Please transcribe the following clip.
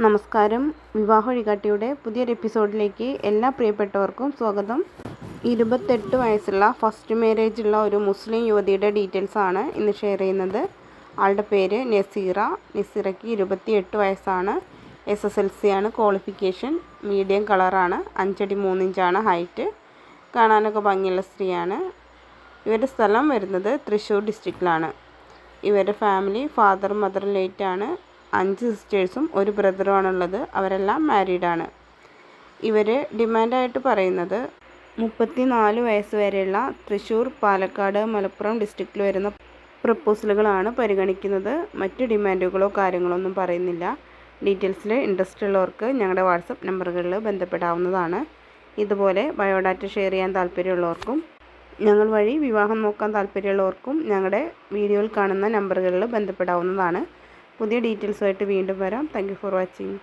നമസ്കാരം. വിവാഹ വഴികാട്ടിയുടെ പുതിയൊരു എപ്പിസോഡിലേക്ക് എല്ലാ പ്രിയപ്പെട്ടവർക്കും സ്വാഗതം. ഇരുപത്തെട്ട് വയസ്സുള്ള ഫസ്റ്റ് മാരേജ് ഉള്ള ഒരു മുസ്ലിം യുവതിയുടെ ഡീറ്റെയിൽസ് ആണ് ഇന്ന് ഷെയർ ചെയ്യുന്നത്. ആളുടെ പേര് നസീറ. നസീറയ്ക്ക് ഇരുപത്തിയെട്ട് വയസ്സാണ്. എസ് എസ് എൽ സി ആണ് ക്വാളിഫിക്കേഷൻ മീഡിയം കളറാണ്. അഞ്ചടി മൂന്നിഞ്ചാണ് ഹൈറ്റ് കാണാനൊക്കെ ഭംഗിയുള്ള സ്ത്രീയാണ്. ഇവരുടെ സ്ഥലം വരുന്നത് തൃശ്ശൂർ ഡിസ്ട്രിക്റ്റിലാണ് ഇവരുടെ ഫാമിലി ഫാദർ മദർ ലേറ്റാണ് അഞ്ച് സിസ്റ്റേഴ്സും ഒരു ബ്രദറുമാണുള്ളത്. അവരെല്ലാം മാരീഡാണ്. ഇവർ ഡിമാൻഡായിട്ട് പറയുന്നത് മുപ്പത്തി നാല് വയസ്സ് വരെയുള്ള തൃശ്ശൂർ പാലക്കാട് മലപ്പുറം ഡിസ്ട്രിക്റ്റിൽ വരുന്ന പ്രപ്പോസലുകളാണ് പരിഗണിക്കുന്നത്. മറ്റ് ഡിമാൻഡുകളോ കാര്യങ്ങളോ ഒന്നും പറയുന്നില്ല. ഡീറ്റെയിൽസിൽ ഇൻട്രസ്റ്റ് ഉള്ളവർക്ക് ഞങ്ങളുടെ വാട്സപ്പ് നമ്പറുകളിൽ ബന്ധപ്പെടാവുന്നതാണ്. ഇതുപോലെ ബയോഡാറ്റ ഷെയർ ചെയ്യാൻ താല്പര്യമുള്ളവർക്കും ഞങ്ങൾ വഴി വിവാഹം നോക്കാൻ താല്പര്യമുള്ളവർക്കും ഞങ്ങളുടെ വീഡിയോയിൽ കാണുന്ന നമ്പറുകളിൽ ബന്ധപ്പെടാവുന്നതാണ്. പുതിയ ഡീറ്റെയിൽസുമായിട്ട് വീണ്ടും വരാം. Thank for watching